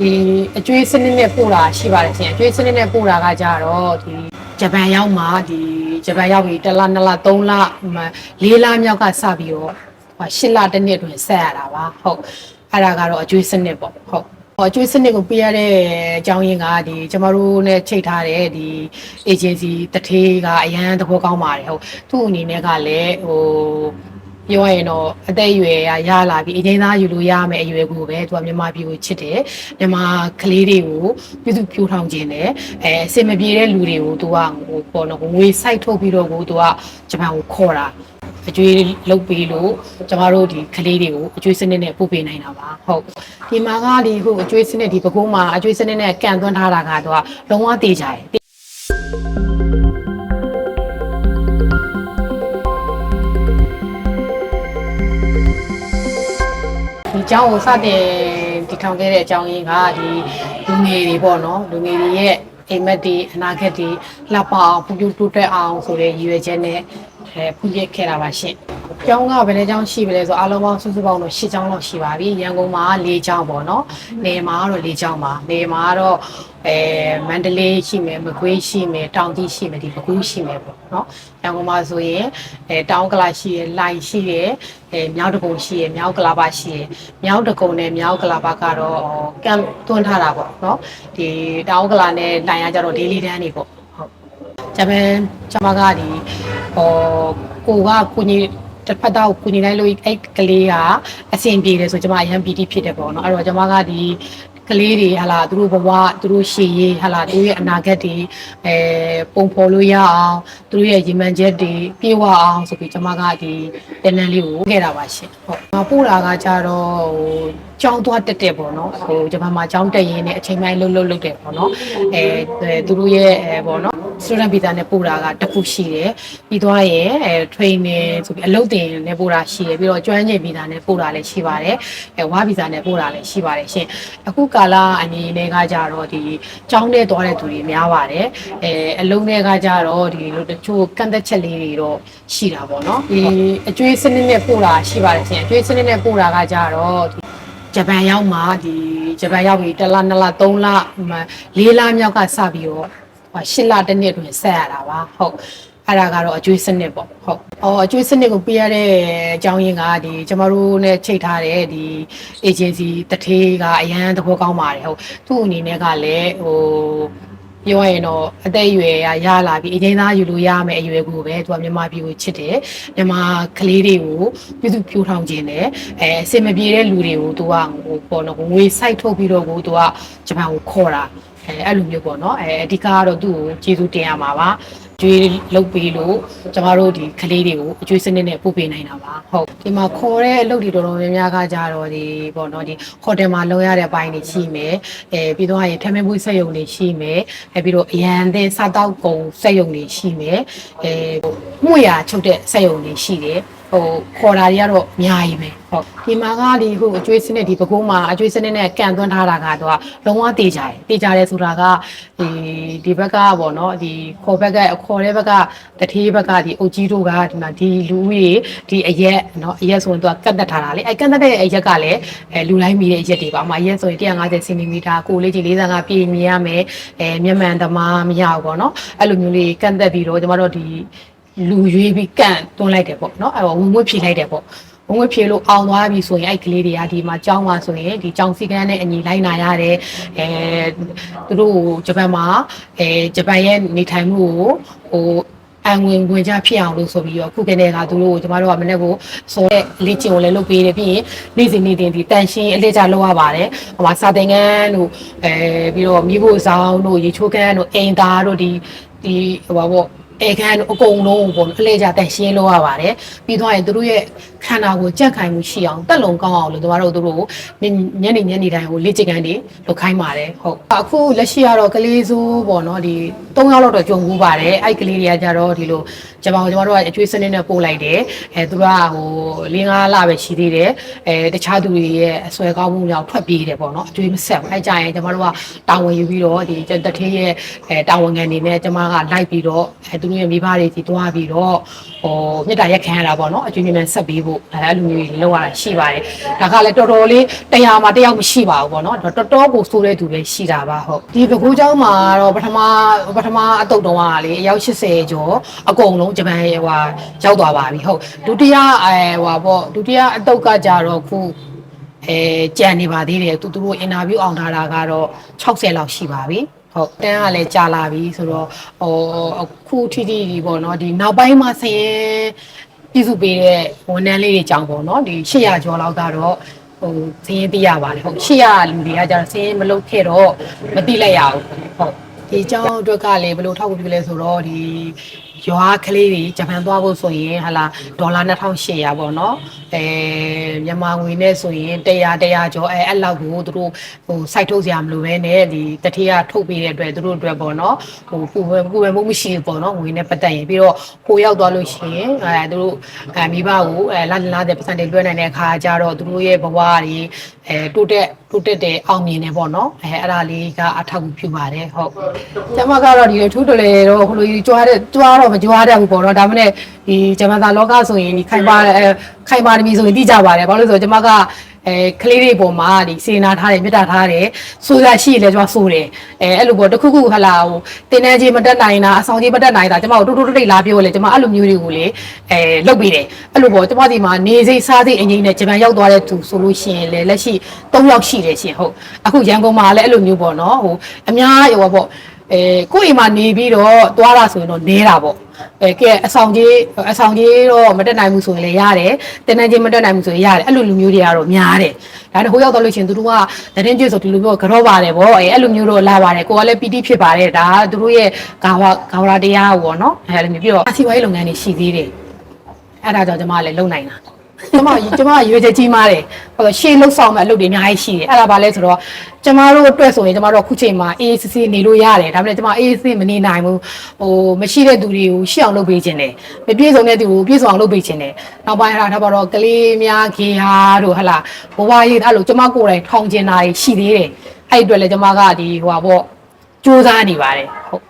ဒီအကျွေးစနစ်နဲ့ပို့တာရှိပါတယ်ရှင်အကျွေးစနစ်နဲ့ပို့တာကကြတော့ဒီဂျပန်ရောက်မှာဒီဂျပန်ရောက်ပြီးတစ်လနှစ်လသုံးလမလေးလမြောက်ကစပြီးတော့ဟိုရှစ်လတစ်နှစ်အတွင်းဆက်ရတာပါဟုတ်အဲ့ဒါကတော့အကျွေးစနစ်ပေါ့ဟုတ်ဟောအကျွေးစနစ်ကိုပြရတဲ့အကြောင်းရင်းကဒီကျမတို့နဲ့ချိန်ထားတဲ့ဒီ agency တထေးကအရန်သဘောကောင်းပါတယ်ဟုတ်သူ့အနေနဲ့ကလည်းဟို ပြောရရင်တော့အသက်အရွယ်ကရလာပြီအငိမ့်သားယူလို့ရမယ်အရွယ်ကိုပဲသူကမြန်မာပြည်ကိုချစ်တယ်မြန်မာကလေးတွေကိုပြုစုပြိုးထောင်ခြင်းတယ်အဲအစင်မပြေတဲ့လူတွေကိုသူကဟိုပေါ်တော့ငွေစိုက်ထုတ်ပြီးတော့ကိုသူကဂျပန်ကိုခေါ်တာအကျွေးလုတ်ပေးလို့ကျမတို့ဒီကလေးတွေကိုအကျွေးစနစ်နဲ့ပို့ပေးနိုင်တာပါဟုတ်ဒီမှာကဒီဟိုအကျွေးစနစ်ဒီပကုံးမှာအကျွေးစနစ်နဲ့ကန်သွင်းထားတာကတော့လုံးဝတေးကြတယ် ဒီအကြောင်းကိုစတင်တည်ထောင်ခဲ့တဲ့အကြောင်းရင်းကဒီလူငယ်တွေပေါ့နော်လူငယ်တွေရဲ့အိမ်မက်တွေအနာဂတ်တွေလှပအောင်ပြုတိုးတက်အောင်ဆိုတဲ့ရည်ရွယ်ချက်နဲ့အဲပြုလုပ်ခဲ့တာပါရှင်။ ကျောင်းကဘယ်နှကျောင်းရှိပါလဲဆိုအားလုံးပေါင်းစုစုပေါင်းတော့၈ကျောင်းလောက်ရှိပါပြီ။ရန်ကုန်မှာ၄ကျောင်းပေါ့နော်။နေမှာကတော့၄ကျောင်းပါ။နေမှာကတော့အဲမန္တလေးရှိမယ်မကွေးရှိမယ်တောင်ကြီးရှိမယ်ဒီပဲခူးရှိမယ်ပေါ့နော်။ရန်ကုန်မှာဆိုရင်အဲတောင်ကလာရှိရယ်လိုင်ရှိရယ်အဲမြောက်တကုံရှိရယ်မြောက်ကလာပါရှိရယ်မြောက်တကုံနဲ့မြောက်ကလာပါကတော့ကမ်တွန်းထားတာပေါ့နော်။ဒီတောင်ကလာနဲ့လိုင်ကကြတော့ daily တန်းနေပေါ့ဟုတ်။ဂျပန်ဂျမကဒီဟောကိုကကိုကြီး တစ်ဖက်တော့ကိုညီလိုက်လို့အဲ့ကလေးကအဆင်ပြေတယ်ဆိုကျွန်မအရန်ပီတိဖြစ်တယ်ပေါ့နော်အဲ့တော့ကျွန်မကဒီကလေးတွေဟာလာသူတို့ဘဝသူတို့ရှေ့ရေးဟာလာသူတို့ရဲ့အနာဂတ်တွေအဲပုံဖော်လို့ရအောင်သူတို့ရဲ့ရည်မှန်းချက်တွေပြေဝအောင်ဆိုပြီးကျွန်မကဒီတနန်းလေးကိုခဲ့တာပါရှင်ဟုတ်မပို့တာကကြတော့ဟိုကြောင်းသွားတက်တက်ပေါ့နော်ဟိုဂျပန်မှာကြောင်းတက်ရင်းနဲ့အချိန်တိုင်းလှုပ်လှုပ်လုပ်တယ်ပေါ့နော်အဲသူတို့ရဲ့အဲပေါ့နော် student visa နဲ့ပို့တာကတစ်ခုရှိတယ်ပြီးသွားရင်အဲ training ဆိုပြီးအလုပ်တင်နဲ့ပို့တာရှိတယ်ပြီးတော့ကျွမ်းကျင် visa နဲ့ပို့တာလည်းရှိပါတယ်အဲဝါ visa နဲ့ပို့တာလည်းရှိပါတယ်ရှင်အခုကာလအနေနဲ့ကကြတော့ဒီကျောင်းထဲသွားတဲ့သူတွေများပါတယ်အဲအလုံးတွေကကြတော့ဒီလိုတချို့ကန့်သက်ချက်လေးတွေတော့ရှိတာပေါ့နော်ဒီအကျွေးစနစ်နဲ့ပို့တာရှိပါတယ်ရှင်အကျွေးစနစ်နဲ့ပို့တာကကြတော့ဒီဂျပန်ရောက်မှာဒီဂျပန်ရောက်ပြီးတစ်လနှစ်လသုံးလမလေးလမြောက်ကစပြီးတော့ ဟိုရှစ်လတစ်နှစ်အတွင်းဆက်ရတာပါဟုတ်အဲ့ဒါကတော့အကျွေးစနစ်ပေါ့ဟုတ်အော်အကျွေးစနစ်ကိုပြရတဲ့အကြောင်းရင်းကဒီကျမတို့နဲ့ချိန်ထားတဲ့ဒီ agency တထေးကအရန်သဘောကောင်းပါတယ်ဟုတ်သူ့အနေနဲ့ကလည်းဟိုပြောရရင်တော့အသက်အရွယ်ကရလာပြီအငိမ့်သားယူလို့ရမယ်အရွယ်ကိုပဲသူကမြန်မာပြည်ကိုချစ်တယ်မြန်မာကလေးတွေကိုပြုစုပြိုးထောင်ခြင်းတယ်အဲအစင်မပြေတဲ့လူတွေကိုသူကဟိုပေါ့နော်ငွေစိုက်ထုတ်ပြီးတော့ကိုသူကဂျပန်ကိုခေါ်တာ အဲအဲ့လိုမျိုးပေါ့နော်အဲအဓိကကတော့သူ့ကိုကျေးဇူးတင်ရမှာပါကျွေးလုတ်ပေးလို့ကျမတို့ဒီကလေးတွေကိုအကျွေးစနစ်နဲ့ပို့ပေးနိုင်တာပါဟုတ်ဒီမှာခေါ်တဲ့အလုပ်တွေတော်တော်များများကကြတော့ဒီပေါ့နော်ဒီဟိုတယ်မှာလုပ်ရတဲ့အပိုင်းတွေရှိမယ်အဲပြီးတော့ရင်ထမင်းပွေးဆက်ရုံတွေရှိမယ်အဲပြီးတော့အရန်သင်းစားတောက်ကုန်ဆက်ရုံတွေရှိမယ်အဲမှုရချုပ်တဲ့ဆက်ရုံတွေရှိတယ် ဟိုခေါ်တာတွေကတော့အများကြီးပဲဟုတ်ဒီမှာကဒီဟိုအကျွေးစနစ်ဒီပကုံးမှာအကျွေးစနစ်နဲ့ကန်သွင်းထားတာကတော့လုံးဝတေးကြတယ်တေးကြတယ်ဆိုတာကဒီဒီဘက်ကပေါ့နော်ဒီခေါ်ဘက်ကခေါ်တဲ့ဘက်ကတထေးဘက်ကဒီအုတ်ကြီးတို့ကဒီမှာဒီလူကြီးဒီအရက်နော်အရက်ဆိုရင်သူကကတ်တက်ထားတာလေအဲကတ်တက်တဲ့အရက်ကလည်းအဲလူတိုင်းမီတဲ့အရက်တွေပါအမအရက်ဆိုရင်150စင်တီမီတာကိုလေးကြီး45ပြည့်မြင်ရမယ်အဲမျက်မှန်သမားမရဘူးပေါ့နော်အဲ့လိုမျိုးလေးကန့်သက်ပြီးတော့ကျမတို့ဒီ လူရွေးပြီးကန့်တွန်းလိုက်တယ်ပေါ့နော်အဲ့တော့ဝင်ဝတ်ဖြေလိုက်တယ်ပေါ့ဝင်ဝတ်ဖြေလို့အောင်သွားပြီဆိုရင်အဲ့ကလေးတွေကဒီမှာကြောင်းမှာဆိုရင်ဒီကြောင်းစီကန်းနဲ့အညီလိုက်နာရတယ်အဲသူတို့ဂျပန်မှာအဲဂျပန်ရဲ့နေထိုင်မှုကိုဟိုအန်ဝင်ဝင်ကြဖြစ်အောင်လို့ဆိုပြီးတော့ခုကနေကသူတို့ကိုကျမတို့ကမနေ့ကဆိုတဲ့လေ့ကျင့်ကိုလည်းလုပ်ပေးတယ်ပြီးရင်နေ့စဉ်နေ့တင်ဒီတန်ရှင်းအလေးကြလုပ်ရပါတယ်ဟိုမှာစာသင်ခန်းတို့အဲပြီးတော့မိဖို့ဆောင်တို့ရေချိုးခန်းတို့အိမ်သားတို့ဒီဒီဟိုပါပေါ့ အေခန်းအကုန်လုံးပေါ့အလဲကြတန်ရှင်းလို့ရပါတယ်ပြီးတော့ရင်သူတို့ရဲ့ခန္ဓာကိုကြက်ခိုင်မှုရှိအောင်တက်လုံကောင်းအောင်လို့တို့တို့တို့ကိုညနေညနေတိုင်းကိုလေ့ကျင့်ခန်းတွေလုပ်ခိုင်းပါတယ်ဟုတ်အခုလက်ရှိကတော့ကလေးစိုးပေါ့နော်ဒီ၃ယောက်လောက်တော့ကြုံဘူးပါတယ်အဲ့ကလေးတွေကကြတော့ဒီလိုဂျပန်ကိုကျွန်တော်တို့ကအကျွေးစနစ်နဲ့ပို့လိုက်တယ်အဲသူကဟို၄၅လပဲရှိသေးတယ်အဲတခြားသူတွေရဲ့အဆွဲကောင်းမှုကြောင့်ထွက်ပြေးတယ်ပေါ့နော်အကျွေးမဆက်ဘူးအဲကြရင်ကျွန်တော်တို့ကတာဝန်ယူပြီးတော့ဒီတထေးရဲ့အဲတာဝန်ခံနေနဲ့ကျွန်မကလိုက်ပြီးတော့အဲသူ သူတို့ရဲ့မိဘတွေကြီးတွားပြီးတော့ဟိုမြတ်တာရက်ခံရတာပေါ့နော်အကျွေးမြတ်ဆက်ပြီးဖို့အဲအဲ့လိုမျိုးတွေလောက်ရတာရှိပါတယ်ဒါကလည်းတော်တော်လေးတရားမှာတယောက်မရှိပါဘူးပေါ့နော်တော်တော်ကိုစိုးတဲ့သူပဲရှိတာပါဟုတ်ဒီပကူเจ้าမှာတော့ပထမပထမအတုတ်တုံးကလေအယောက်80ကျော်အကုန်လုံးဂျပန်ဟိုရောက်သွားပါပြီဟုတ်ဒုတိယအဲဟိုပေါ့ဒုတိယအတုတ်ကကြတော့ခု အဲကြံနေပါသေးတယ်သူတို့အင်တာဗျူးအောင်ထားတာကတော့60လောက်ရှိပါပြီ ဟုတ်တန်းကလည်းကြာလာပြီဆိုတော့ဟိုအခုထိထိဒီပေါ့နော်ဒီနောက်ပိုင်းမှာဆင်းရဲပြည်စုပေးတဲ့ဝန်ထမ်းလေးတွေကြောင့်ပေါ့နော်ဒီ800ကျော်လောက်ကတော့ဟိုဆင်းရဲသိရပါတယ်ဟုတ်800လူတွေကကျတော့ဆင်းရဲမလုပ်ခဲ့တော့မသိလိုက်ရဘူးဟုတ်ဒီအကြောင်းအတွက်ကလည်းဘယ်လိုထောက်ကူပြုလဲဆိုတော့ဒီ ရွာကလေးတွေဂျပန်သွားဖို့ဆိုရင်ဟာလာဒေါ်လာ2800ပေါ့နော်အဲမြန်မာငွေနဲ့ဆိုရင်100 100ကျော်အဲအဲ့လောက်ကိုသူတို့ဟိုစိုက်ထုတ်စရာမလိုပဲနဲ့ဒီတတိယထုတ်ပေးတဲ့အတွက်သူတို့အတွက်ပေါ့နော်ဟိုပူပူပူပမှုမရှိဘူးပေါ့နော်ငွေနဲ့ပတ်သက်ရင်ပြီးတော့ဟိုရောက်သွားလို့ရှိရင်အဲသူတို့အဲမိဘကိုအဲလာလာတဲ့ပတ်စံတွေလွှဲနိုင်တဲ့အခါကျတော့သူတို့ရဲ့ဘဝတွေ အဲတိုးတက်တိုးတက်တဲ့အောင်မြင်တယ်ပေါ့နော်အဲအဲ့ဒါလေးကအထောက်အကူပြုပါတယ်ဟုတ်ကျမကတော့ဒီအထူးတလေတော့ခလိုကြီးကြွားတဲ့ကြွားတော့မကြွားတတ်ဘူးပေါ့နော်ဒါမှမဟုတ်ဒီဂျမန်သာလောကဆိုရင်ဒီခိုင်ပါအဲခိုင်ပါတမီဆိုရင်တိကြပါတယ်ဘာလို့လဲဆိုတော့ကျမက အဲကလေးတွေပေါ်မှာဒီစေနာထားတယ်မြတ်တာထားတယ်ဆိုရရှိရလဲကျမဆိုတယ်အဲအဲ့လိုပေါ့တခုခုဟလာဟိုတင်းတန်းကြီးမတက်နိုင်တာအဆောင်ကြီးမတက်နိုင်တာကျမတို့တိုးတိုးတိတ်လာပြောလေကျမအဲ့လိုမျိုးတွေကိုလေအဲလုပ်ပေးတယ်အဲ့လိုပေါ့ကျမဒီမှာနေစိတ်စားစိတ်အငိမ့်နဲ့ဂျပန်ရောက်သွားတဲ့သူဆိုလို့ရှိရင်လေလက်ရှိ၃ယောက်ရှိတယ်ရှင်ဟုတ်အခုရန်ကုန်မှာလည်းအဲ့လိုမျိုးပေါ့နော်ဟိုအများရောပေါ့အဲကိုယ့်အိမ်မှာနေပြီးတော့သွားတာဆိုရင်တော့နေတာပေါ့ အဲကဲအဆောင်ကြီးအဆောင်ကြီးတော့မတက်နိုင်ဘူးဆိုရင်လည်းရတယ်တင်းတန်းကြီးမတက်နိုင်ဘူးဆိုရင်ရတယ်အဲ့လိုလူမျိုးတွေကတော့များတယ်ဒါနဲ့ဟိုရောက်တော့လို့ရှိရင်သူတို့ကတရင်ပြည့်ဆိုဒီလိုမျိုးကြောပါတယ်ဗောအဲအဲ့လိုမျိုးတော့လာပါတယ်ကိုကလည်းပီတိဖြစ်ပါတယ်ဒါကသူတို့ရဲ့ဂါဝဂါဝရတရားပေါ့နော်အဲလိုမျိုးပြီးတော့အစီအပွားရေးလုပ်ငန်းတွေရှိသေးတယ်အဲ့ဒါကြောင့်ကျွန်မလည်းလုံနိုင်တာ ကျမကျမရွေးချက်ကြီးမားတယ်ဟိုရှေ့လှုပ်ဆောင်မဲ့အလုပ်တွေအများကြီးရှိတယ်အဲ့ဒါဘာလဲဆိုတော့ကျမတို့အတွက်ဆိုရင်ကျမတို့ခုချိန်မှာ AACC နေလို့ရတယ်ဒါပေမဲ့ကျမ AACC မနေနိုင်ဘူးဟိုမရှိတဲ့သူတွေကိုရှေ့အောင်လုပ်ပေးခြင်းတယ်မပြည့်စုံတဲ့သူကိုပြည့်စုံအောင်လုပ်ပေးခြင်းတယ်နောက်ပိုင်းဟာဒါပါတော့ကလေးများခေဟာတို့ဟလာဘဝရေးအဲ့လိုကျမကိုယ်တိုင်ထောင်ကျင်တာရှိသေးတယ်အဲ့အတွက်လည်းကျမကဒီဟိုပါပေါ့စူးစမ်းနေပါတယ်ဟုတ်